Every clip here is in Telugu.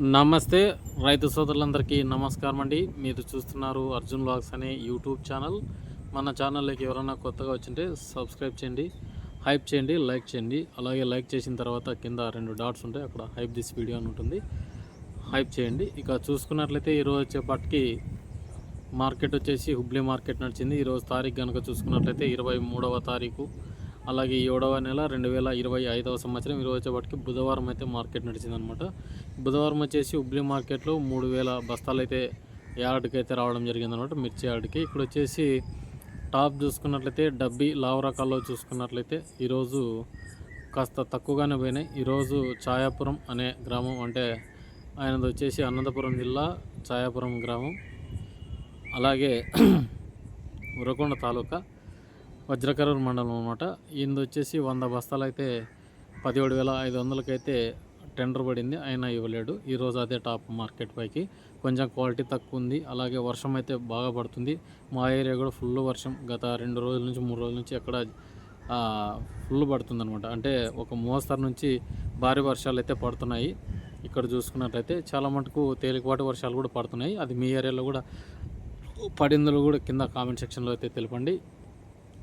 నమస్తే రైతు సోదరులందరికీ నమస్కారం అండి మీరు చూస్తున్నారు అర్జున్ బ్లాగ్స్ అనే యూట్యూబ్ ఛానల్. మన ఛానల్లోకి ఎవరైనా కొత్తగా వచ్చింటే సబ్స్క్రైబ్ చేయండి హైప్ చేయండి లైక్ చేయండి. అలాగే లైక్ చేసిన తర్వాత కింద రెండు డాట్స్ ఉంటాయి అక్కడ హైప్ దిస్ వీడియో అని ఉంటుంది. హైప్ చేయండి. ఇక చూసుకున్నట్లయితే ఈరోజు వచ్చేపాటికి మార్కెట్ వచ్చేసి హుబ్లీ మార్కెట్ నడిచింది. ఈరోజు తారీఖు కనుక చూసుకున్నట్లయితే ఇరవై మూడవ తారీఖు. అలాగే ఏడవ నెల రెండు వేల ఇరవై ఐదవ సంవత్సరం ఈరోజు వచ్చేపాటికి బుధవారం అయితే మార్కెట్ నడిచిందనమాట. బుధవారం వచ్చేసి ఉబ్లీ మార్కెట్లో మూడు వేల బస్తాలు అయితే యార్డ్కి అయితే రావడం జరిగిందనమాట మిర్చి యార్డ్కి. ఇక్కడ వచ్చేసి టాప్ చూసుకున్నట్లయితే డబ్బీ లావు రకాల్లో చూసుకున్నట్లయితే ఈరోజు కాస్త తక్కువగానే పోయినాయి. ఈరోజు ఛాయాపురం అనే గ్రామం అంటే ఆయనది వచ్చేసి అనంతపురం జిల్లా ఛాయాపురం గ్రామం. అలాగే ఉరకొండ తాలూకా వజ్రకరూరు మండలం అనమాట ఇందు వచ్చేసి వంద బస్తాలు అయితే పదిహేడు వేల ఐదు వందలకైతే టెండర్ పడింది. అయినా ఇవ్వలేడు. ఈరోజు అదే టాప్ మార్కెట్ పైకి. కొంచెం క్వాలిటీ తక్కువ ఉంది అలాగే వర్షం అయితే బాగా పడుతుంది. మా ఏరియా కూడా ఫుల్ వర్షం. గత రెండు రోజుల నుంచి మూడు రోజుల నుంచి ఎక్కడ ఫుల్ పడుతుంది అనమాట అంటే ఒక మోస్తరు నుంచి భారీ వర్షాలు అయితే పడుతున్నాయి. ఇక్కడ చూసుకున్నట్లయితే చాలా మటుకు తేలికపాటి వర్షాలు కూడా పడుతున్నాయి. అది మీ ఏరియాలో కూడా పడిందులు కూడా కింద కామెంట్ సెక్షన్లో అయితే తెలపండి.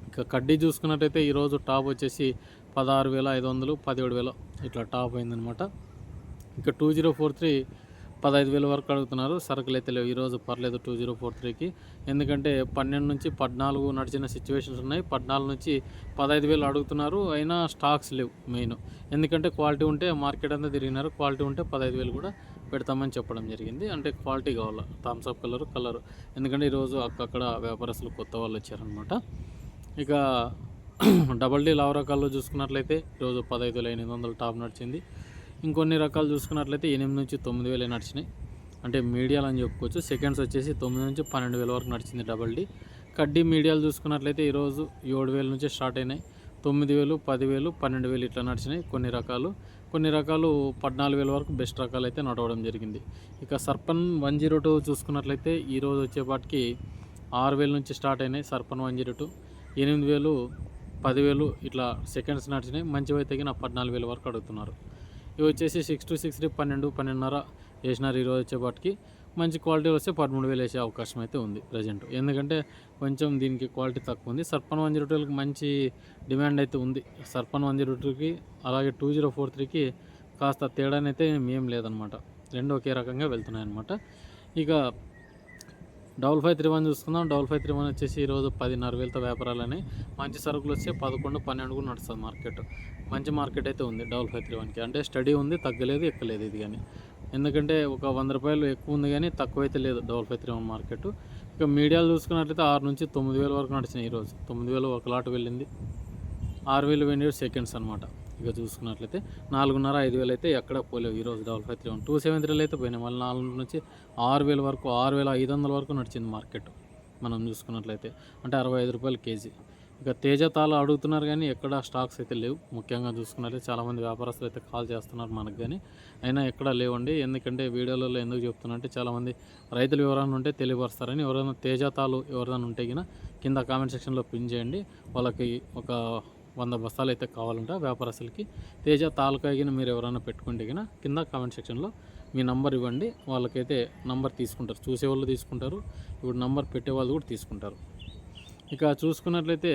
ఇక కడ్డీ చూసుకున్నట్టయితే ఈరోజు టాప్ వచ్చేసి పదహారు వేల ఐదు వందలు పదిహేడు వేల ఇట్లా టాప్ అయిందనమాట ఇక టూ జీరో ఫోర్ త్రీ పదహైదు వేల వరకు అడుగుతున్నారు. సరుకులు అయితే లేవు. ఈరోజు పర్లేదు టూ జీరో ఫోర్ త్రీకి. ఎందుకంటే పన్నెండు నుంచి పద్నాలుగు నడిచిన సిచ్యువేషన్స్ ఉన్నాయి. పద్నాలుగు నుంచి పదహైదు వేలు అడుగుతున్నారు. అయినా స్టాక్స్ లేవు మెయిన్. ఎందుకంటే క్వాలిటీ ఉంటే మార్కెట్ అంతా తిరిగినారు. క్వాలిటీ ఉంటే పదహైదు వేలు కూడా పెడతామని చెప్పడం జరిగింది. అంటే క్వాలిటీ కావాలి. Thums Up colour colour. ఎందుకంటే ఈరోజు అక్కడ వ్యాపారస్తులు కొత్త వాళ్ళు వచ్చారనమాట ఇక డబల్ డీ లావ్ రకాల్లో చూసుకున్నట్లయితే ఈరోజు పదహైదు వేల ఎనిమిది వందలు టాప్ నడిచింది. ఇంకొన్ని రకాలు చూసుకున్నట్లయితే ఎనిమిది నుంచి తొమ్మిది వేలే నడిచినాయి. అంటే మీడియాలు అని చెప్పుకోవచ్చు. సెకండ్స్ వచ్చేసి తొమ్మిది నుంచి పన్నెండు వేల వరకు నడిచింది డబల్ డీ. కడ్డీ మీడియాలు చూసుకున్నట్లయితే ఈరోజు ఏడు వేల నుంచి స్టార్ట్ అయినాయి. తొమ్మిది వేలు పదివేలు పన్నెండు వేలు ఇట్లా నడిచినాయి కొన్ని రకాలు. కొన్ని రకాలు పద్నాలుగు వేల వరకు బెస్ట్ రకాలు అయితే నడవడం జరిగింది. ఇక సర్పన్ వన్ జీరో టూ చూసుకున్నట్లయితే ఈరోజు వచ్చేపాటికి ఆరు వేల నుంచి స్టార్ట్ అయినాయి సర్పన్ వన్ జీరో టూ. ఎనిమిది వేలు పదివేలు ఇట్లా సెకండ్స్ నడిచినాయి. మంచివి అయితే నా పద్నాలుగు వేల వరకు అడుగుతున్నారు. ఇవి వచ్చేసి సిక్స్ టు సిక్స్ పన్నెండు పన్నెండున్నర వేసినారు ఈరోజు వచ్చేపాటికి. మంచి క్వాలిటీ వస్తే పదమూడు వేలు వేసే అవకాశం అయితే ఉంది ప్రజెంట్. ఎందుకంటే కొంచెం దీనికి క్వాలిటీ తక్కువ ఉంది. సర్పన్ వన్ జీరో టూకి మంచి డిమాండ్ అయితే ఉంది. సర్పన్ వన్ జీరో టూకి అలాగే టూ జీరో ఫోర్ త్రీకి కాస్త తేడానైతే ఏం లేదనమాట. రెండు ఒకే రకంగా వెళ్తున్నాయి అనమాట ఇక డబుల్ ఫైవ్ త్రీ వన్ చూసుకుందాం. డబుల్ ఫైవ్ త్రీ వన్ వచ్చేసి ఈరోజు పదిన్నర వేలతో వ్యాపారాలని మంచి సరుకులు వస్తే పదకొండు పన్నెండు కూడా నడుస్తుంది మార్కెట్. మంచి మార్కెట్ అయితే ఉంది డబుల్ ఫైవ్ త్రీ వన్కి. అంటే స్టడీ ఉంది తగ్గలేదు ఎక్కలేదు ఇది కానీ. ఎందుకంటే ఒక వంద రూపాయలు ఎక్కువ ఉంది కానీ తక్కువ అయితే లేదు double five three one market. ఇక మీడియాలు చూసుకున్నట్లయితే ఆరు నుంచి తొమ్మిది వేల వరకు నడిచినాయి ఈరోజు. తొమ్మిది వేలు ఒక లాట్ వెళ్ళింది. ఆరు వేలు వెండి సెకండ్స్ అనమాట ఇక చూసుకున్నట్లయితే నాలుగున్నర ఐదు వేలు అయితే ఎక్కడ పోలేవు. ఈరోజు double five three one. Two seven త్రీలు అయితే పోయినాయి. మళ్ళీ నాలుగు నుంచి ఆరు వేల వరకు ఆరు వేల ఐదు వందల వరకు నడిచింది మార్కెట్. మనం చూసుకున్నట్లయితే అంటే అరవై ఐదు రూపాయలు కేజీ. ఇక తేజ తాళ అడుగుతున్నారు కానీ ఎక్కడ స్టాక్స్ అయితే లేవు. ముఖ్యంగా చూసుకున్నట్లయితే చాలామంది వ్యాపారస్తులు అయితే కాల్ చేస్తున్నారు మనకు కానీ. అయినా ఎక్కడ లేవండి. ఎందుకంటే వీడియోలలో ఎందుకు చెప్తున్నారంటే చాలామంది రైతులు ఎవరైనా ఉంటే తెలియపరుస్తారని. ఎవరైనా తేజ తాలు ఎవరైనా ఉంటే కింద కామెంట్ సెక్షన్లో పిన్ చేయండి. వాళ్ళకి ఒక వంద బస్తాలు అయితే కావాలంట వ్యాపారస్తులకి. తేజ తాలూకాగిన మీరు ఎవరైనా పెట్టుకుంటే కినా కింద కామెంట్ సెక్షన్లో మీ నంబర్ ఇవ్వండి. వాళ్ళకైతే నంబర్ తీసుకుంటారు. చూసేవాళ్ళు తీసుకుంటారు. ఇప్పుడు నంబర్ పెట్టేవాళ్ళు కూడా తీసుకుంటారు. ఇక చూసుకున్నట్లయితే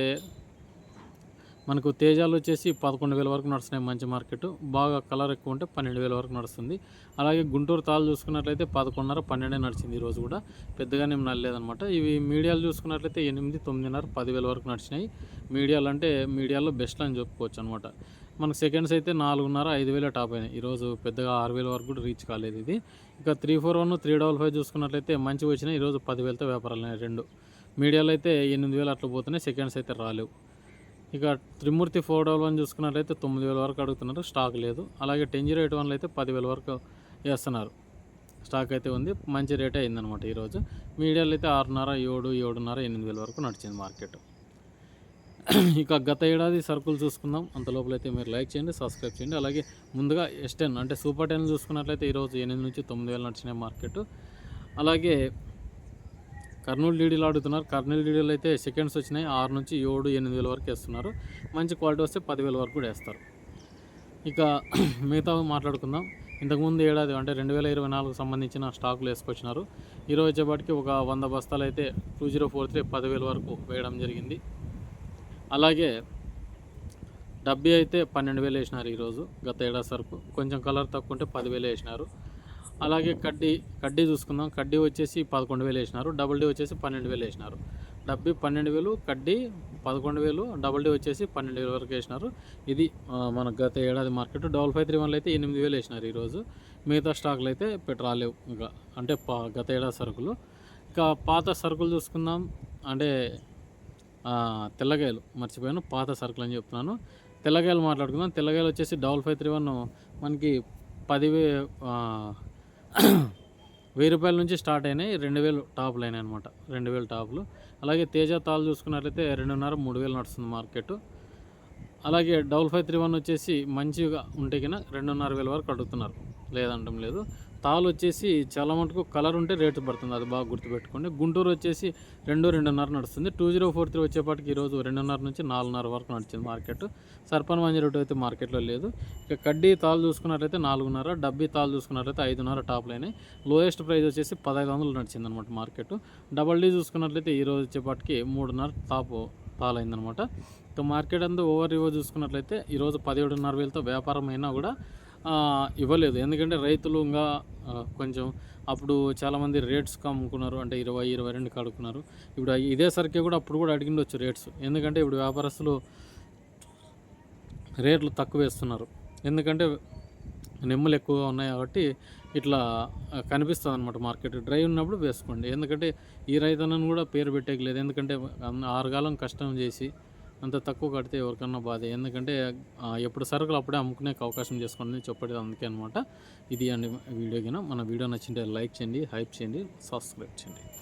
మనకు తేజాలు వచ్చేసి పదకొండు వేల వరకు నడుస్తున్నాయి మంచి మార్కెట్. బాగా కలర్ ఎక్కువ ఉంటే పన్నెండు వేల వరకు నడుస్తుంది. అలాగే గుంటూరు తాళ్ళు చూసుకున్నట్లయితే పదకొండున్నర పన్నెండే నడిచింది ఈరోజు కూడా. పెద్దగానే నేను నడలేదనమాట ఇవి మీడియాలు చూసుకున్నట్లయితే ఎనిమిది తొమ్మిదిన్నర పదివేల వరకు నడిచినాయి. మీడియాలు అంటే మీడియాలో బెస్ట్ అని చెప్పుకోవచ్చు అనమాట మనకు సెకండ్స్ అయితే నాలుగున్నర ఐదు వేల టాప్ అయినాయి. ఈరోజు పెద్దగా ఆరు వేల వరకు కూడా రీచ్ కాలేదు ఇది. ఇక three four one three double five చూసుకున్నట్లయితే మంచిగా వచ్చినాయి. ఈరోజు పదివేలతో వ్యాపారాలు అయినాయి రెండు. మీడియాలో అయితే ఎనిమిది వేలు అట్లా పోతున్నాయి. సెకండ్స్ అయితే రాలేవు. ఇక త్రిమూర్తి ఫోర్ డబల్ వన్ చూసుకున్నట్లయితే తొమ్మిది వేల వరకు అడుగుతున్నారు. స్టాక్ లేదు. అలాగే టెన్ జీరో ఎయిట్ వన్లో అయితే పదివేల వరకు వేస్తున్నారు. స్టాక్ అయితే ఉంది. మంచి రేటే అయిందనమాట ఈరోజు. మీడియాలో అయితే ఆరున్నర ఏడు ఏడున్నర ఎనిమిది వేల వరకు నడిచింది మార్కెట్. ఇక గత ఏడాది సరుకులు చూసుకుందాం. అంత లోపలైతే మీరు లైక్ చేయండి సబ్స్క్రైబ్ చేయండి. అలాగే ముందుగా ఎస్ టెన్ అంటే సూపర్ టెన్ చూసుకున్నట్లయితే ఈరోజు ఎనిమిది నుంచి తొమ్మిది వేలు నడిచినాయి మార్కెట్. అలాగే కర్నూలు డీడీలు ఆడుతున్నారు. కర్నూలు డీడీలు అయితే సెకండ్స్ వచ్చినాయి. ఆరు నుంచి ఏడు ఎనిమిది వేల వరకు వేస్తున్నారు. మంచి క్వాలిటీ వస్తే పదివేల వరకు కూడా వేస్తారు. ఇక మిగతా మాట్లాడుకుందాం. ఇంతకుముందు ఏడాది అంటే రెండు వేల ఇరవై నాలుగు సంబంధించిన స్టాకులు వేసుకొచ్చినారు. ఈరోజు వచ్చేపాటికి ఒక వంద బస్తాలు అయితే టూ జీరో ఫోర్ త్రీ పదివేల వరకు వేయడం జరిగింది. అలాగే డబ్బీ అయితే పన్నెండు వేలు వేసినారు ఈరోజు గత ఏడాది సరుకు. కొంచెం కలర్ తక్కువ ఉంటే పదివేలు వేసినారు. అలాగే కడ్డీ కడ్డీ చూసుకుందాం. కడ్డీ వచ్చేసి పదకొండు వేలు వేసినారు. డబుల్ డీ వచ్చేసి పన్నెండు వేలు వేసినారు. డబ్బీ పన్నెండు వేలు కడ్డీ పదకొండు వేలు డబుల్ డీ వచ్చేసి పన్నెండు వేల వరకు వేసినారు. ఇది మన గత ఏడాది మార్కెట్ డబల్ ఫైవ్ త్రీ వన్లో అయితే ఎనిమిది వేలు వేసినారు ఈరోజు. మిగతా స్టాకులు అయితే పెట్టరాలేవు ఇంకా అంటే గత ఏడాది సరుకులు. ఇంకా పాత సరుకులు చూసుకుందాం. అంటే తెల్లగాయలు మర్చిపోయాను. పాత సరుకులు అని చెప్తున్నాను. తెల్లగాయలు మాట్లాడుకుందాం. తెల్లగాయలు వచ్చేసి డబల్ ఫైవ్ త్రీ వన్ మనకి పదివే వెయ్యి రూపాయల నుంచి స్టార్ట్ అయినాయి. రెండు వేలు టాపులు అయినాయి అనమాట రెండు వేలు టాపులు. అలాగే తేజ తాలు చూసుకున్నట్లయితే రెండున్నర మూడు వేలు నడుస్తుంది మార్కెట్. అలాగే డబల్ ఫైవ్ త్రీ వన్ వచ్చేసి మంచిగా ఉంటే కన్నా రెండున్నర వేల వరకు అడుగుతున్నారు. లేదంటం లేదు. తాలు వచ్చేసి చాలా మటుకు కలర్ ఉంటే రేటు పడుతుంది. అది బాగా గుర్తుపెట్టుకోండి. గుంటూరు వచ్చేసి రెండు రెండున్నర నడుస్తుంది. టూ జీరో ఫోర్ త్రీ వచ్చేపాటికి ఈరోజు రెండున్నర నుంచి నాలుగున్నర వరకు నడిచింది మార్కెట్. సర్పన్ మంజీ రోడ్డు అయితే మార్కెట్లో లేదు. ఇక కడ్డీ తాలు చూసుకున్నట్లయితే నాలుగున్నర డబ్బీ తాలు చూసుకున్నట్లయితే ఐదున్నర టాప్లు అయినాయి లోయెస్ట్ ప్రైస్ వచ్చేసి పదహైదు వందలు నడిచింది అనమాట మార్కెట్. డబల్ డీ చూసుకున్నట్లయితే ఈరోజు వచ్చేపాటికి మూడున్నర టాప్ పాలైందనమాట. ఇక మార్కెట్ అంతా ఓవర్ రివ్యూ చూసుకున్నట్లయితే ఈరోజు పదిహేడున్నర వేలతో వ్యాపారం అయినా కూడా ఇవ్వలేదు. ఎందుకంటే రైతులు ఇంకా కొంచెం అప్పుడు చాలామంది రేట్స్కి అమ్ముకున్నారు అంటే ఇరవై ఇరవై రెండుకి కడుకున్నారు ఇప్పుడు ఇదే సరికి కూడా అప్పుడు కూడా అడిగిండొచ్చు రేట్స్. ఎందుకంటే ఇప్పుడు వ్యాపారస్తులు రేట్లు తక్కువ వేస్తున్నారు. ఎందుకంటే నెమ్మలు ఎక్కువగా ఉన్నాయి కాబట్టి ఇట్లా కనిపిస్తుంది అనమాట మార్కెట్. డ్రై ఉన్నప్పుడు వేసుకోండి. ఎందుకంటే ఈ రైతన్నను కూడా పేరు పెట్టేయలేదు ఎందుకంటే ఆరుగాలం కష్టం చేసి అంత తక్కువ కడితే ఎవరికన్నా బాధ. ఎందుకంటే ఎప్పుడు సరుకులు అప్పుడే అమ్ముకునే అవకాశం చేసుకోండి చెప్పేది అందుకే అనమాట ఇది అండి వీడియో కింద మన వీడియో నచ్చింటే లైక్ చేయండి హైప్ చేయండి సబ్స్క్రైబ్ చేయండి.